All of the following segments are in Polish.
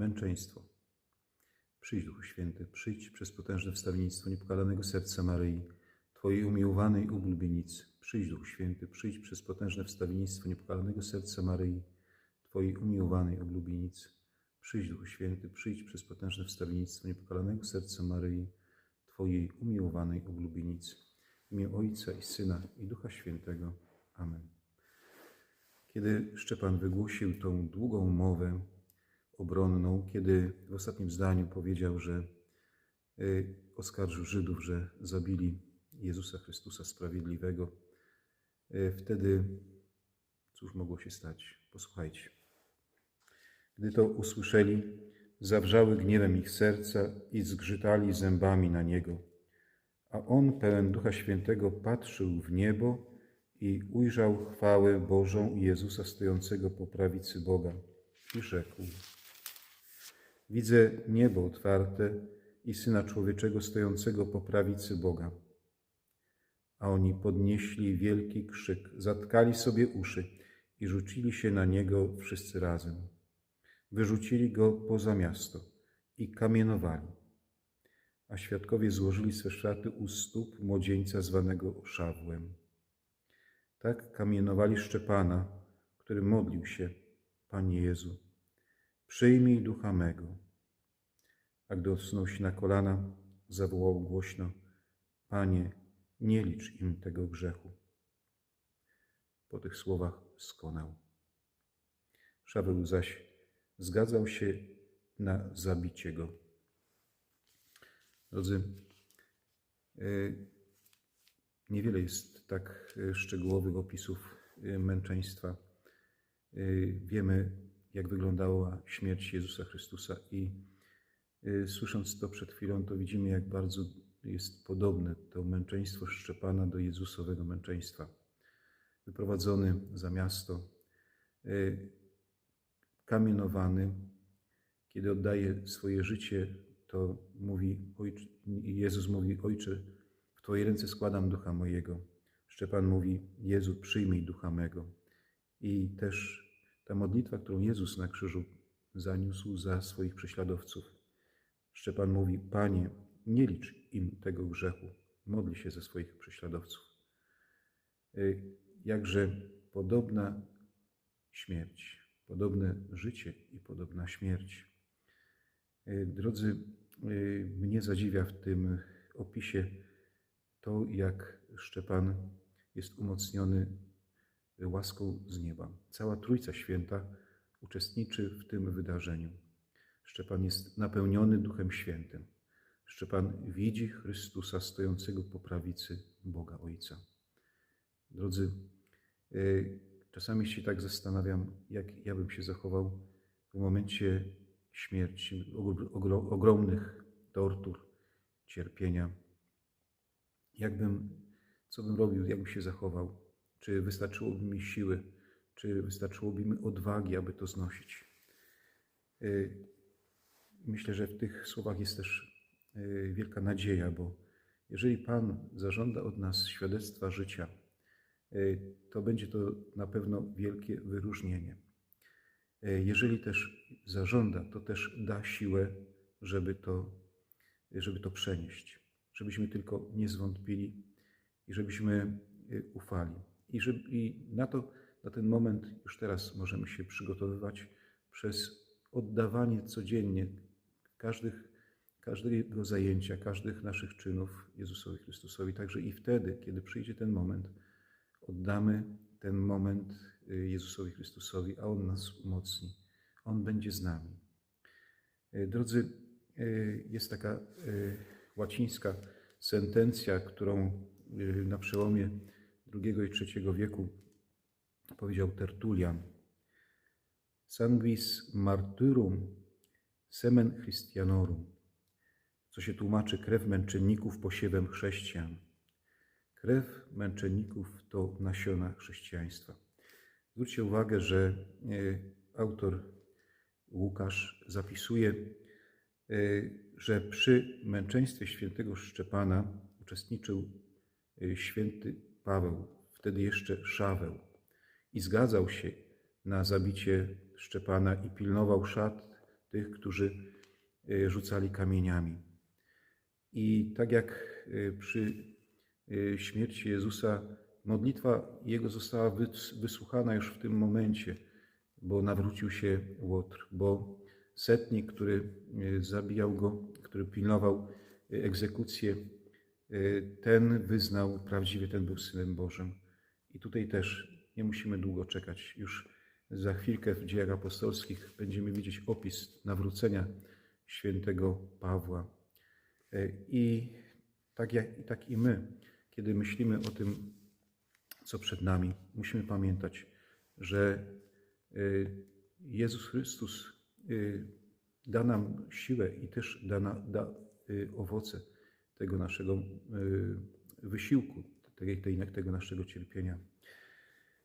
Męczeństwo. Przyjdź, Duchu Święty, przyjdź przez potężne wstawiennictwo niepokalanego serca Maryi, Twojej umiłowanej ublubienicy. Przyjdź, Duchu Święty, przyjdź przez potężne wstawiennictwo niepokalanego serca Maryi, Twojej umiłowanej oblubienicy. Przyjdź, Duchu Święty, przyjdź przez potężne wstawiennictwo niepokalanego serca Maryi, Twojej umiłowanej oblubienicy. W imię Ojca i Syna i Ducha Świętego. Amen. Kiedy Szczepan wygłosił tą długą mowę obronną, kiedy w ostatnim zdaniu powiedział, że y, oskarżył Żydów, że zabili Jezusa Chrystusa Sprawiedliwego, y, wtedy cóż mogło się stać? Posłuchajcie. Gdy to usłyszeli, zawrzały gniewem ich serca i zgrzytali zębami na niego. A on, pełen Ducha Świętego, patrzył w niebo i ujrzał chwałę Bożą i Jezusa stojącego po prawicy Boga i rzekł: Widzę niebo otwarte i Syna Człowieczego stojącego po prawicy Boga. A oni podnieśli wielki krzyk, zatkali sobie uszy i rzucili się na niego wszyscy razem. Wyrzucili go poza miasto i kamienowali. A świadkowie złożyli swe szaty u stóp młodzieńca zwanego Szawłem. Tak kamienowali Szczepana, który modlił się, Panie Jezu, przyjmij ducha mego. A gdy odsunął się na kolana, zawołał głośno, Panie, nie licz im tego grzechu. Po tych słowach skonał. Szaweł zaś zgadzał się na zabicie go. Drodzy, y, niewiele jest tak y, szczegółowych opisów y, męczeństwa. Wiemy, jak wyglądała śmierć Jezusa Chrystusa i słysząc to przed chwilą, to widzimy, jak bardzo jest podobne to męczeństwo Szczepana do Jezusowego męczeństwa. Wyprowadzony za miasto, kamienowany, kiedy oddaje swoje życie, to mówi, ojcze, Jezus mówi, Ojcze, w Twoje ręce składam ducha mojego. Szczepan mówi, Jezu, przyjmij ducha mego. I też ta modlitwa, którą Jezus na krzyżu zaniósł za swoich prześladowców. Szczepan mówi, Panie, nie licz im tego grzechu, modli się ze swoich prześladowców. Y, jakże podobna śmierć podobne życie i podobna śmierć. E, drodzy, e, mnie zadziwia w tym opisie to, jak Szczepan jest umocniony łaską z nieba. Cała Trójca Święta uczestniczy w tym wydarzeniu. Szczepan jest napełniony Duchem Świętym. Szczepan widzi Chrystusa stojącego po prawicy Boga Ojca. Drodzy, e, Czasami się tak zastanawiam, jak ja bym się zachował w momencie śmierci, ogromnych tortur, cierpienia. Jakbym, co bym robił, jakbym się zachował? Czy wystarczyłoby mi siły, czy wystarczyłoby mi odwagi, aby to znosić? Y, myślę, że w tych słowach jest też y, wielka nadzieja, bo jeżeli Pan zażąda od nas świadectwa życia, E, to będzie to na pewno wielkie wyróżnienie. Jeżeli też zażąda, to też da siłę, żeby to, żeby to przenieść, żebyśmy tylko nie zwątpili i żebyśmy ufali. I, żeby, I na to, na ten moment już teraz możemy się przygotowywać przez oddawanie codziennie każdych, każdego zajęcia, każdych naszych czynów Jezusowi Chrystusowi. Także i wtedy, kiedy przyjdzie ten moment, oddamy ten moment y, Jezusowi Chrystusowi, a On nas umocni. On będzie z nami. Y, drodzy, y, jest taka łacińska sentencja, którą na przełomie II i III wieku powiedział Tertulian. Sanguis martyrum semen Christianorum, co się tłumaczy krew męczenników posiewem chrześcijan. Krew męczenników to nasiona chrześcijaństwa. Zwróćcie uwagę, że e, autor Łukasz zapisuje, e, że przy męczeństwie świętego Szczepana uczestniczył e, święty Paweł, wtedy jeszcze Szaweł, i zgadzał się na zabicie Szczepana i pilnował szat tych, którzy e, rzucali kamieniami. I tak jak e, przy e, śmierci Jezusa, modlitwa Jego została wys- wysłuchana już w tym momencie, bo nawrócił się Łotr, bo setnik, który zabijał go, który pilnował egzekucję, ten wyznał prawdziwie, ten był Synem Bożym. I tutaj też nie musimy długo czekać. Już za chwilkę w dziejach apostolskich będziemy widzieć opis nawrócenia świętego Pawła. E, I tak, jak, tak i my, kiedy myślimy o tym, co przed nami, musimy pamiętać, że y, Jezus Chrystus y, da nam siłę i też da, na, da y, owoce tego naszego y, wysiłku, tej, tego naszego cierpienia.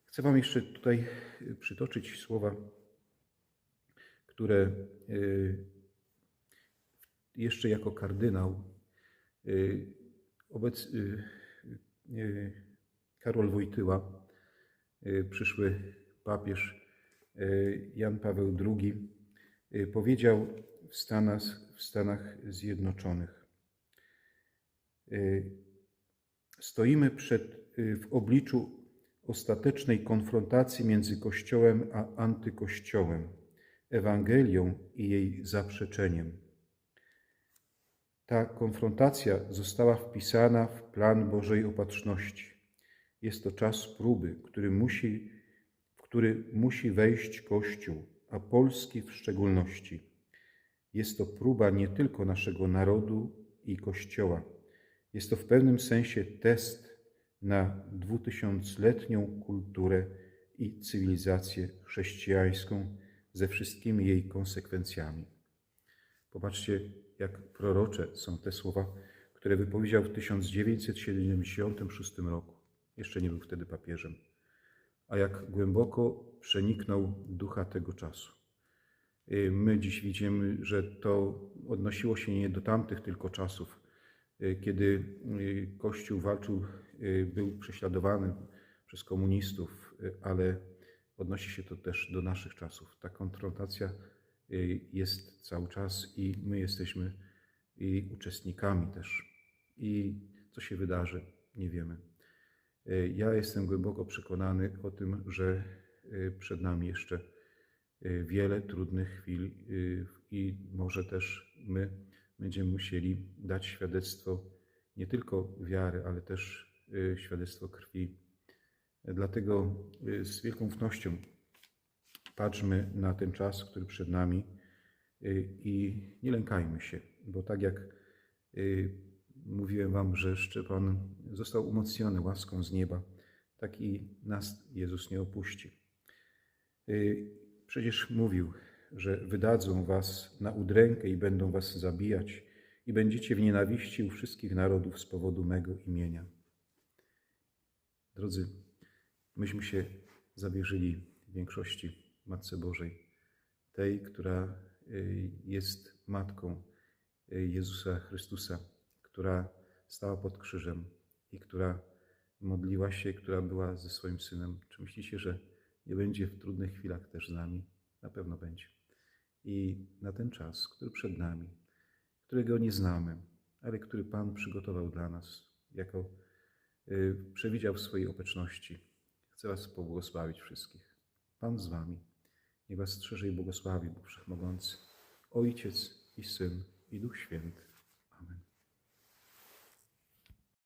Chcę Wam jeszcze tutaj y, przytoczyć słowa, które y, jeszcze jako kardynał obec, Karol Wojtyła, przyszły papież Jan Paweł II, powiedział w Stanach, w Stanach Zjednoczonych. Y, Stoimy przed, y, w obliczu ostatecznej konfrontacji między Kościołem a antykościołem, Ewangelią i jej zaprzeczeniem. Ta konfrontacja została wpisana w plan Bożej Opatrzności. Jest to czas próby, który musi, w który musi wejść Kościół, a Polski w szczególności. Jest to próba nie tylko naszego narodu i Kościoła. Jest to w pewnym sensie test na dwutysiącletnią kulturę i cywilizację chrześcijańską ze wszystkimi jej konsekwencjami. Popatrzcie, jak prorocze są te słowa, które wypowiedział w 1976 roku. Jeszcze nie był wtedy papieżem. A jak głęboko przeniknął ducha tego czasu. Y, My dziś widzimy, że to odnosiło się nie do tamtych tylko czasów, kiedy y, Kościół walczył, y, był prześladowany przez komunistów, y, ale odnosi się to też do naszych czasów. Ta konfrontacja y, jest cały czas i my jesteśmy jej uczestnikami też. I co się wydarzy, nie wiemy. Y, Ja jestem głęboko przekonany o tym, że y, przed nami jeszcze y, wiele trudnych chwil y, i może też my będziemy musieli dać świadectwo nie tylko wiary, ale też y, świadectwo krwi. Dlatego y, z wielką ufnością patrzmy na ten czas, który przed nami y, i nie lękajmy się, bo tak jak mówiłem Wam, że Szczepan został umocniony łaską z nieba, tak i nas Jezus nie opuści. Przecież mówił, że wydadzą Was na udrękę i będą Was zabijać, i będziecie w nienawiści u wszystkich narodów z powodu mego imienia. Drodzy, myśmy się zawierzyli w większości Matce Bożej, tej, która y, jest matką y, Jezusa Chrystusa, która stała pod krzyżem i która modliła się, która była ze swoim synem. Czy myślicie, że nie będzie w trudnych chwilach też z nami? Na pewno będzie. I na ten czas, który przed nami, którego nie znamy, ale który Pan przygotował dla nas, jako y, przewidział w swojej opeczności, chcę Was pobłogosławić wszystkich. Pan z Wami. Niech Was strzeże i błogosławi Bóg Wszechmogący, Ojciec i Syn i Duch Święty.